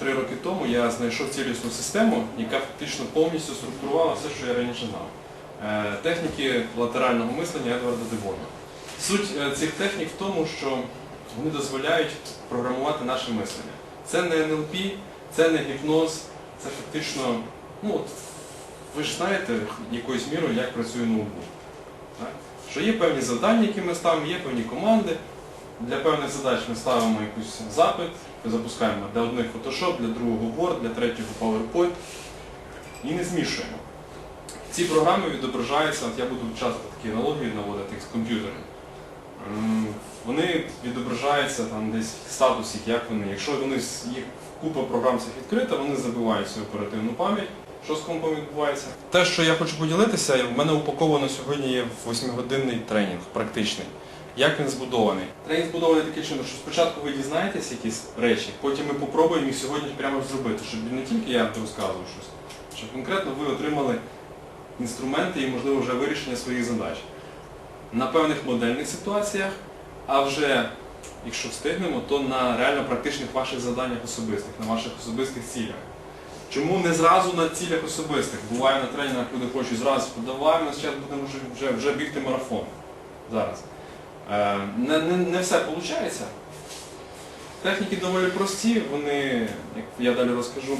три роки тому я знайшов цілісну систему, яка фактично повністю структурувала все, що я раніше знав. Е, Техніки латерального мислення Едварда Дебона. Суть е, цих технік в тому, що вони дозволяють програмувати наше мислення. Це не НЛП, це не гіпноз, це фактично, ну от, ви ж знаєте якоюсь мірою, як працює ноутбук. Що є певні завдання, які ми ставимо, є певні команди. Для певних задач ми ставимо якийсь запит, ми запускаємо для одних Photoshop, для другого Word, для третього PowerPoint і не змішуємо. Ці програми відображаються, от я буду часто такі аналогії наводити з комп'ютером. Ем, Вони відображаються там десь в статусі, як вони. Якщо вони їх купа програм цих відкрита, вони забивають свою оперативну пам'ять. Що з компом відбувається? Те, що я хочу поділитися, в мене упаковано сьогодні є восьмигодинний тренінг, практичний. Як він збудований? Тренінг збудований таким чином, що спочатку ви дізнаєтесь якісь речі, потім ми попробуємо їх сьогодні прямо зробити, щоб не тільки я розказував щось, щоб конкретно ви отримали інструменти і, можливо, вже вирішення своїх задач. На певних модельних ситуаціях, а вже, якщо встигнемо, то на реально практичних ваших заданнях особистих, на ваших особистих цілях. Чому не зразу на цілях особистих? Буває на тренінгах люди хочуть зразу подавай, ми зараз будемо вже, вже бігти марафон. Зараз. Е, Не, не, не все виходить. Техніки доволі прості, вони, як я далі розкажу,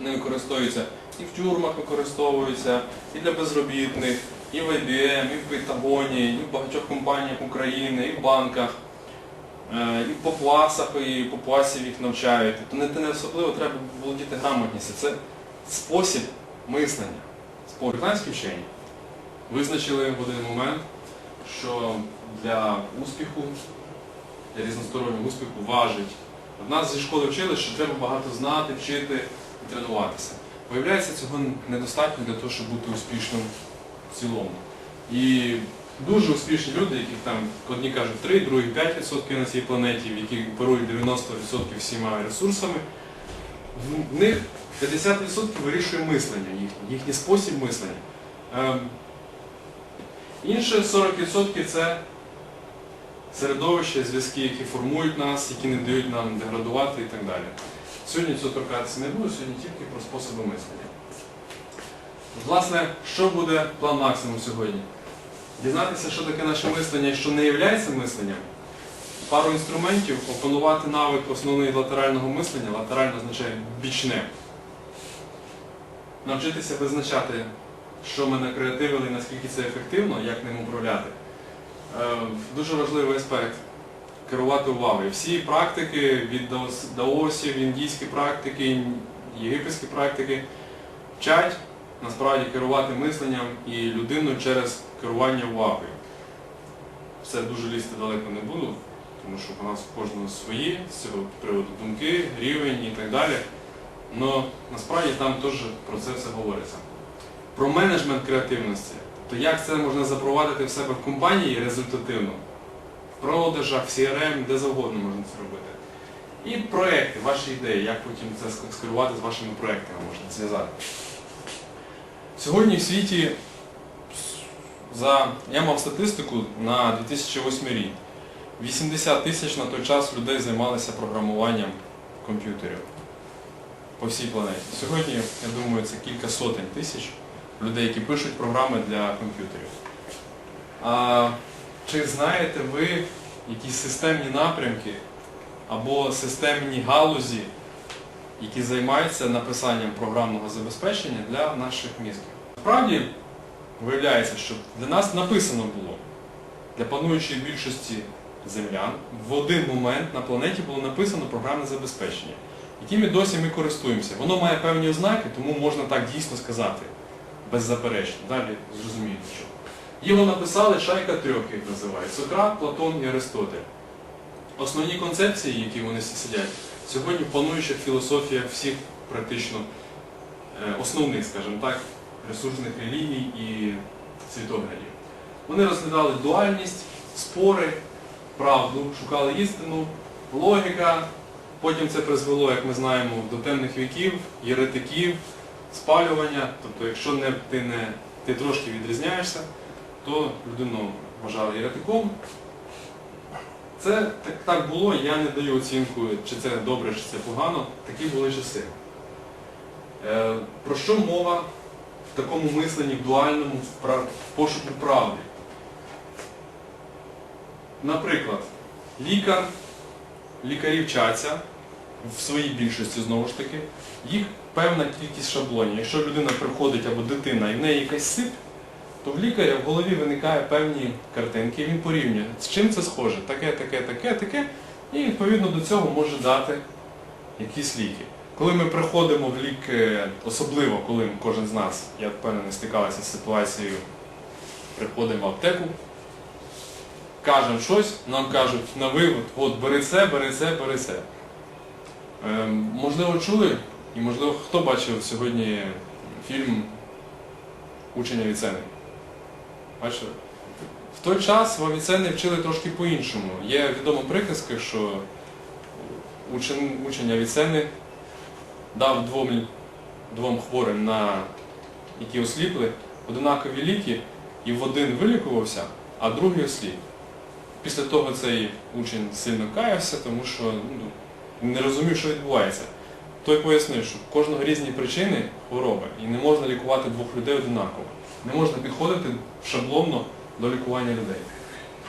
ними користуються і в тюрмах використовуються, і для безробітних, і в IBM, і в Пентагоні, і в багатьох компаніях України, і в банках, е, і по класах, і по класів їх навчають. Тобто не, не особливо треба володіти грамотністю. Це спосіб мислення. Британські вчені визначили в один момент, що для успіху, для різностороннього успіху важить. В нас зі школи вчили, що треба багато знати, вчити і тренуватися. Виявляється, цього недостатньо для того, щоб бути успішним в цілому. І дуже успішні люди, яких там одні кажуть 3, другі 5% на цій планеті, в яких беруть 90% всіма ресурсами, в- них 50% вирішує мислення їхнє, їхній спосіб мислення. Ем, Інше 40% це середовище, зв'язки, які формують нас, які не дають нам деградувати і так далі. Сьогодні цього торкатися не буду, сьогодні тільки про способи мислення. Власне, що буде план максимум сьогодні? Дізнатися, що таке наше мислення і що не є мисленням. Пару інструментів, опанувати навик основний латерального мислення, латерально означає бічне. Навчитися визначати, що ми накреативили, і наскільки це ефективно, як ним управляти. Е, Дуже важливий аспект керувати увагою. Всі практики від даосів, індійські практики, єгипетські практики вчать насправді керувати мисленням і людину через керування увагою. Все дуже лізти далеко не буду, тому що у нас у кожного свої з цього приводу думки, рівень і так далі. Але насправді там теж про це все говориться. Про менеджмент креативності. Тобто як це можна запровадити в себе в компанії результативно, в продажах, в CRM, де завгодно можна це робити. І проекти, ваші ідеї, як потім це скерувати з вашими проектами можна зв'язати. Сьогодні в світі за, я мав статистику на 2008 рік. 80 тисяч на той час людей займалися програмуванням комп'ютерів по всій планеті. Сьогодні, я думаю, це кілька сотень тисяч людей, які пишуть програми для комп'ютерів. А чи знаєте ви якісь системні напрямки або системні галузі, які займаються написанням програмного забезпечення для наших мізків? Справді, виявляється, що для нас написано було, для пануючої більшості землян, в один момент на планеті було написано програмне забезпечення, яким і досі ми користуємося. Воно має певні ознаки, тому можна так дійсно сказати, беззаперечно. Далі зрозумієте, що. Його написали шайка трьох, як називають, Сократ, Платон і Аристотель. Основні концепції, які вони сидять, сьогодні пануюча філософія всіх практично е, основних, скажімо так, ресурсних релігій і світоглядів. Вони розглядали дуальність, спори, правду, шукали істину, логіка. Потім це призвело, як ми знаємо, до темних віків, єретиків, спалювання. Тобто, якщо не, ти, не, ти трошки відрізняєшся, то людину вважали єретиком. Це так, так було, я не даю оцінку, чи це добре, чи це погано. Такі були часи. Е, про що мова в такому мисленні, в дуальному, в пошуку правди? Наприклад, лікар, лікарі вчаться в своїй більшості знову ж таки, їх певна кількість шаблонів. Якщо людина приходить або дитина і в неї якась сип, то в лікаря в голові виникає певні картинки, він порівнює, з чим це схоже, таке, таке, таке, таке, і відповідно до цього може дати якісь ліки. Коли ми приходимо в ліки, особливо коли кожен з нас, я впевнений, стикалися з ситуацією, приходимо в аптеку, кажемо щось, нам кажуть на вивод, от бери це, бери це, бери це. Ем, можливо, чули, і можливо, хто бачив сьогодні фільм Учення Авіцени? Бачили? В той час в Авіцени вчили трошки по-іншому. Є відома приказка, що учень, учень Авіцени дав двом, двом хворим, на, які осліпли, одинакові ліки, і в один вилікувався, а другий осліп. Після того цей учень сильно каявся, тому що ну, не розумів, що відбувається. Той пояснив, що в кожного різні причини хвороби, і не можна лікувати двох людей одинаково. Не можна підходити шаблонно до лікування людей.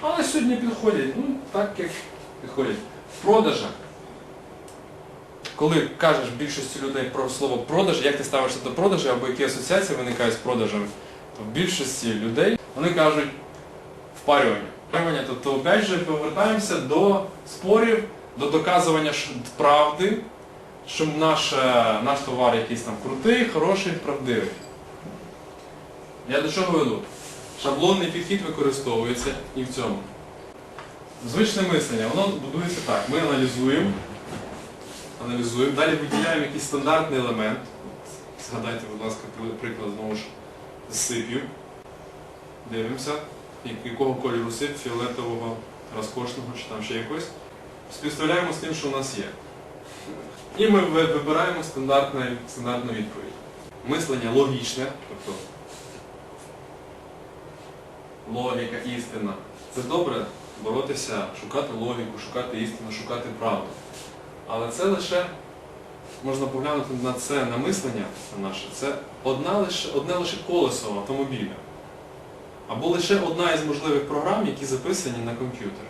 Але сьогодні підходять, ну так як підходять. В продажах, коли кажеш більшості людей про слово продаж, як ти ставишся до продажу, або які асоціації виникають з продажем, то в більшості людей вони кажуть впарювання. Впарювання, тобто, опять же, повертаємося до спорів, до доказування правди, що наш, е, наш товар якийсь там крутий, хороший, правдивий. Я до чого веду? Шаблонний підхід використовується і в цьому. Звичне мислення, воно будується так. Ми аналізуємо, аналізуємо, далі виділяємо якийсь стандартний елемент. Згадайте, будь ласка, приклад знову ж з сип'ю. Дивимося, якого кольору сип, фіолетового, розкошного чи там ще якось. Співставляємо з тим, що у нас є. І ми вибираємо стандартне- стандартну відповідь. Мислення логічне, тобто логіка, істина. Це добре боротися, шукати логіку, шукати істину, шукати правду. Але це лише, можна поглянути на це, на мислення наше, це одна лише, одне лише колесо автомобіля. Або лише одна із можливих програм, які записані на комп'ютер.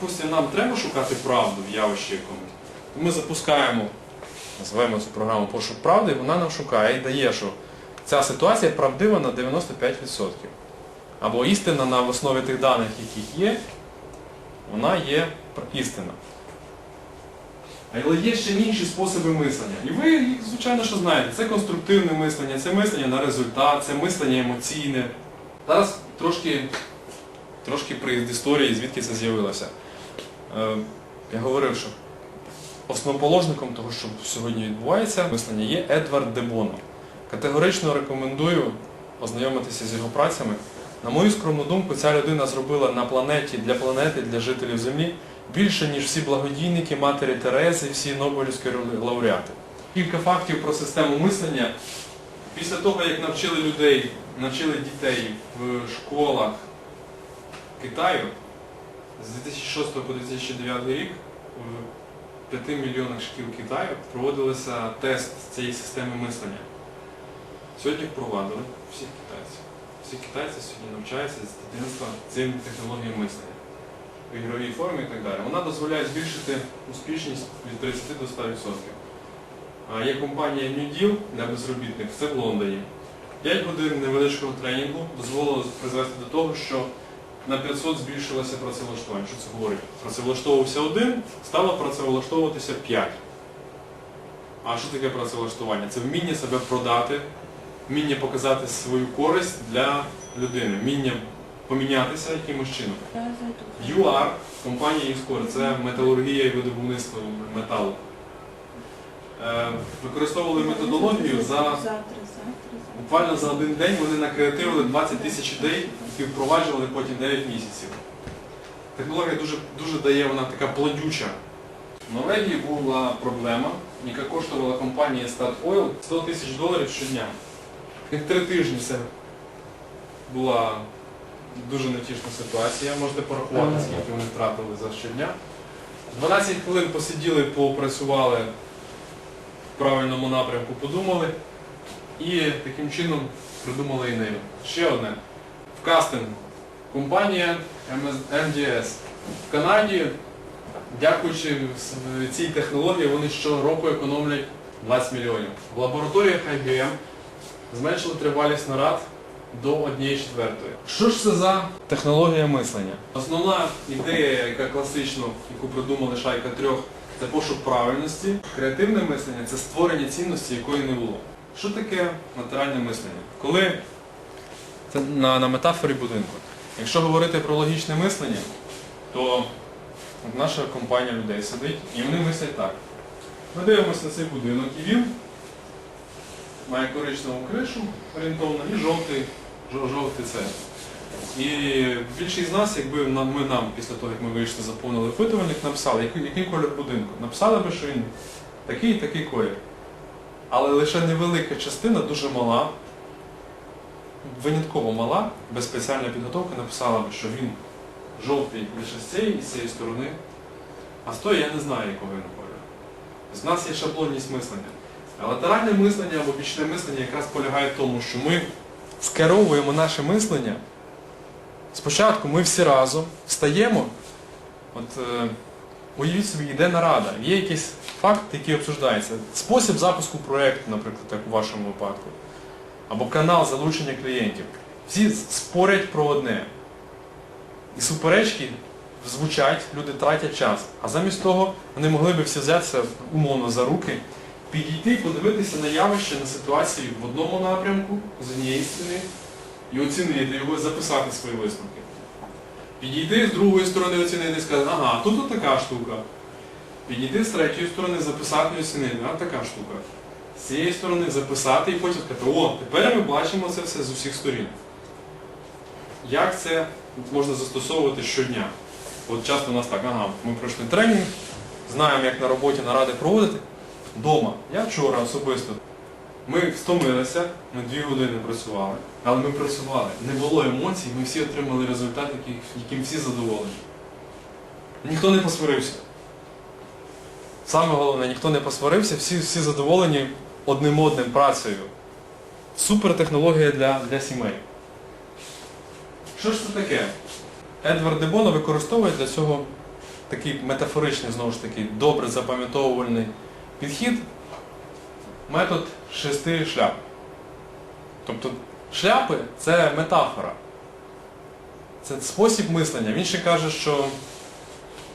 Допустимо, нам треба шукати правду в явищі якомусь. Ми запускаємо, називаємо цю програму пошук правди, і вона нам шукає і дає, що ця ситуація правдива на 95%. Або істина на основі тих даних, яких є, вона є істина. Але є ще інші способи мислення. І ви звичайно, що знаєте. Це конструктивне мислення, це мислення на результат, це мислення емоційне. Зараз трошки, трошки при історії, звідки це з'явилося. Е, я говорив, що основоположником того, що сьогодні відбувається, мислення є Едвард Дебоно. Категорично рекомендую ознайомитися з його працями. На мою скромну думку, ця людина зробила на планеті для планети, для жителів Землі більше, ніж всі благодійники, матері Терези, всі Нобелівські лауреати. Кілька фактів про систему мислення. Після того, як навчили людей, навчили дітей в школах Китаю, з 2006 по 2009 рік 5 мільйонах шкіл Китаю проводилися тест цієї системи мислення. Сьогодні впровадили всіх китайців. Всі китайці сьогодні навчаються з дитинства цим технологіям мислення в ігровій формі і так далі. Вона дозволяє збільшити успішність від 30 до 100%. А є компанія New Deal для безробітних, це в Лондоні. 5 годин невеличкого тренінгу дозволило призвести до того, що на 500 збільшилося працевлаштування. Що це говорить? Працевлаштовувався один, стало працевлаштовуватися 5. А що таке працевлаштування? Це вміння себе продати, вміння показати свою користь для людини, вміння помінятися якимось чином. ЮАР, компанія Юскор, це металургія і видобувництво металу. Е, Використовували методологію за буквально за один день вони накреативили 20 тисяч ідей, впроваджували потім 9 місяців. Технологія дуже, дуже дає, вона така плодюча. В Норвегії була проблема, яка коштувала компанії Statoil 100 тисяч доларів щодня. У них три тижні це була дуже невтішна ситуація. Можете порахувати, скільки вони втратили за щодня. 12 хвилин посиділи, попрацювали в правильному напрямку, подумали і таким чином придумали ідею. Ще одне. В кастинг компанія MDS в Канаді, дякуючи цій технології, вони щороку економлять 20 мільйонів. В лабораторіях IBM зменшили тривалість нарад до 1 четвертої. Що ж це за технологія мислення? Основна ідея, яка класично, яку придумали шайка трьох, це пошук правильності. Креативне мислення це створення цінності, якої не було. Що таке матеріальне мислення? Коли це на, на метафорі будинку. Якщо говорити про логічне мислення, то наша компанія людей сидить і вони мислять так. Ми дивимося на цей будинок і він має коричневу кришу орієнтовно і жовтий, жовтий цей. І більшість з нас, якби ми нам після того, як ми вийшли, заповнили опитувальник, написали, який, який колір будинку. Написали би, що він такий і такий колір. Але лише невелика частина, дуже мала, винятково мала, без спеціальної підготовки написала що він жовтий лише з цієї і з цієї сторони, а з тої я не знаю, якого він кольору. З нас є шаблонність мислення. А латеральне мислення або бічне мислення якраз полягає в тому, що ми скеровуємо наше мислення. Спочатку ми всі разом встаємо, от е, уявіть собі, йде нарада, є якийсь факт, який обсуждається. Спосіб запуску проєкту, наприклад, як у вашому випадку, або канал залучення клієнтів. Всі спорять про одне. І суперечки звучать, люди тратять час. А замість того вони могли би всі взятися умовно за руки, підійти і подивитися на явище, на ситуацію в одному напрямку, з однієї сторони, і оцінити його, записати свої висновки. Підійти з другої сторони, оцінити і сказати, ага, тут така штука. Підійти з третьої сторони, записати і оцінити, а така штука. З цієї сторони записати і потім сказати, о, тепер ми бачимо це все з усіх сторін. Як це можна застосовувати щодня? От часто у нас так, ага, ми пройшли тренінг, знаємо, як на роботі наради проводити. Дома. Я вчора особисто. Ми втомилися, ми дві години працювали, але ми працювали. Не було емоцій, ми всі отримали результат, яким всі задоволені. Ніхто не посварився. Саме головне, ніхто не посварився, всі, всі задоволені одним одним працею. Супер технологія для, для сімей. Що ж це таке? Едвард Дебоно використовує для цього такий метафоричний, знову ж таки, добре запам'ятовувальний підхід, метод шести шляп. Тобто шляпи це метафора. Це спосіб мислення. Він ще каже, що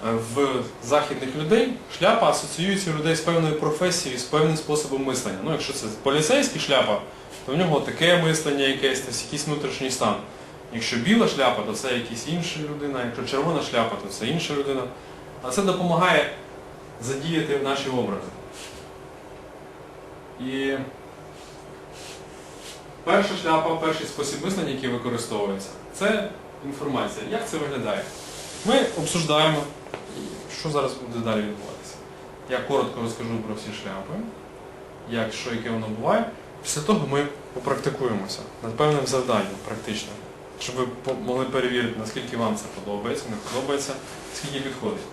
в західних людей шляпа асоціюється людей з певною професією, з певним способом мислення. Ну, якщо це поліцейський шляпа, то в нього таке мислення якесь, тобто якийсь внутрішній стан. Якщо біла шляпа, то це якась інша людина, якщо червона шляпа, то це інша людина. А це допомагає задіяти наші образи. І перша шляпа, перший спосіб мислення, який використовується, це інформація. Як це виглядає? Ми обсуждаємо, що зараз буде далі відбуватися. Я коротко розкажу про всі шляпи, як, що, яке воно буває. Після того ми попрактикуємося над певним завданням практичним, щоб ви могли перевірити, наскільки вам це подобається, не подобається, скільки підходить.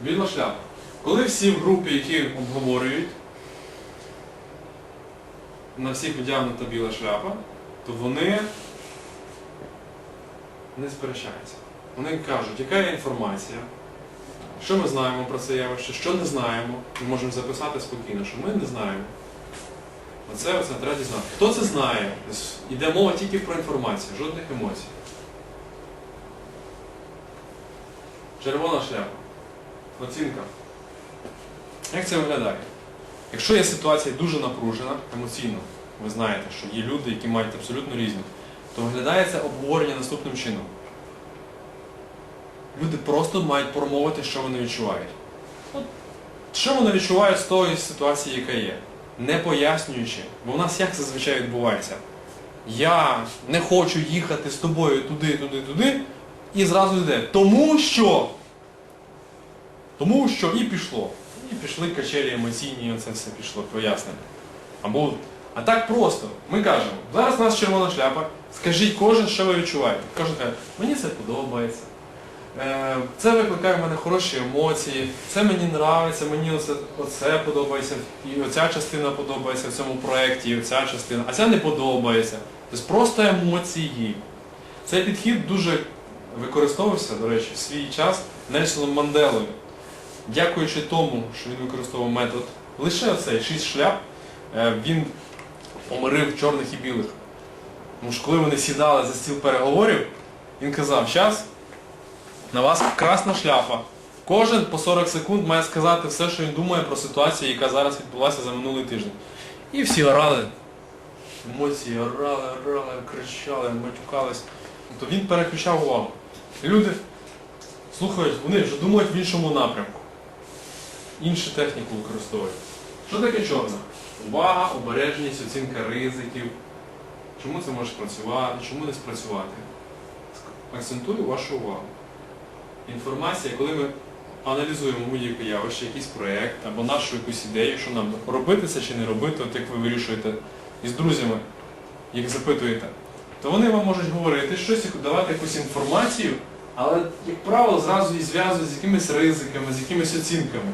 Біла шляпа. Коли всі в групі, які обговорюють, на всіх одягнута біла шляпа, то вони не сперечаються. Вони кажуть, яка є інформація, що ми знаємо про це явище, що не знаємо. Ми можемо записати спокійно, що ми не знаємо. Оце, оце треба дізнати. Хто це знає? Йде мова тільки про інформацію, жодних емоцій. Червона шляпа. Оцінка. Як це виглядає? Якщо є ситуація дуже напружена емоційно, ви знаєте, що є люди, які мають абсолютно різні, то виглядає це обговорення наступним чином. Люди просто мають промовити, що вони відчувають. Що вони відчувають з тої ситуації, яка є, не пояснюючи. Бо в нас як зазвичай відбувається? Я не хочу їхати з тобою туди, туди, туди, і зразу йде. Тому що. Тому що і пішло. І пішли качелі емоційні, і оце все пішло пояснення. Або А так просто. Ми кажемо, зараз у нас червона шляпа, скажіть кожен, що ви відчуваєте. Кожен каже, мені це подобається. Е, Це викликає в мене хороші емоції, це мені нравиться, мені оце, оце подобається, і оця частина подобається в цьому проєкті, і оця частина, а ця не подобається. Тобто просто емоції. Цей підхід дуже використовувався, до речі, в свій час Нельсоном Манделою. Дякуючи тому, що він використовував метод лише оцей шість шляп, е, він помирив чорних і білих. Тому що коли вони сідали за стіл переговорів, він казав, зараз на вас красна шляпа. Кожен по 40 секунд має сказати все, що він думає про ситуацію, яка зараз відбулася за минулий тиждень. І всі орали. Емоції орали, орали, кричали, матюкались. Тобто він переключав увагу. Люди слухають, вони вже думають в іншому напрямку. Іншу техніку використовують. Що таке чорна? Увага, обережність, оцінка ризиків. Чому це може спрацювати, чому не спрацювати? Акцентую вашу увагу. Інформація, коли ми аналізуємо будь-яке явище, якийсь проєкт або нашу якусь ідею, що нам робити це чи не робити, от як ви вирішуєте із друзями, їх запитуєте, то вони вам можуть говорити щось, давати якусь інформацію, але, як правило, зразу її зв'язують з якимись ризиками, з якимись оцінками.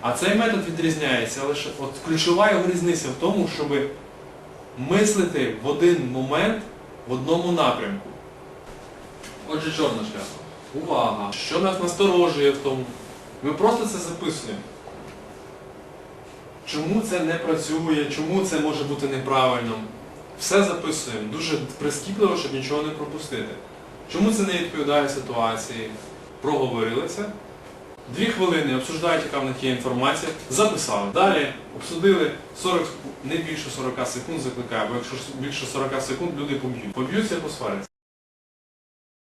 А цей метод відрізняється лише от ключова його різниця в тому, щоб мислити в один момент в одному напрямку. Отже, чорна шляпа. Увага! Що нас насторожує в тому? Ми просто це записуємо. Чому це не працює, чому це може бути неправильно? Все записуємо дуже прискіпливо, щоб нічого не пропустити. Чому це не відповідає ситуації? Проговорили це. Дві хвилини обсуждають, яка в них є інформація, записали. Далі обсудили 40, не більше 40 секунд закликаю, бо якщо більше 40 секунд люди поб'ють. Поб'ються, посваряться.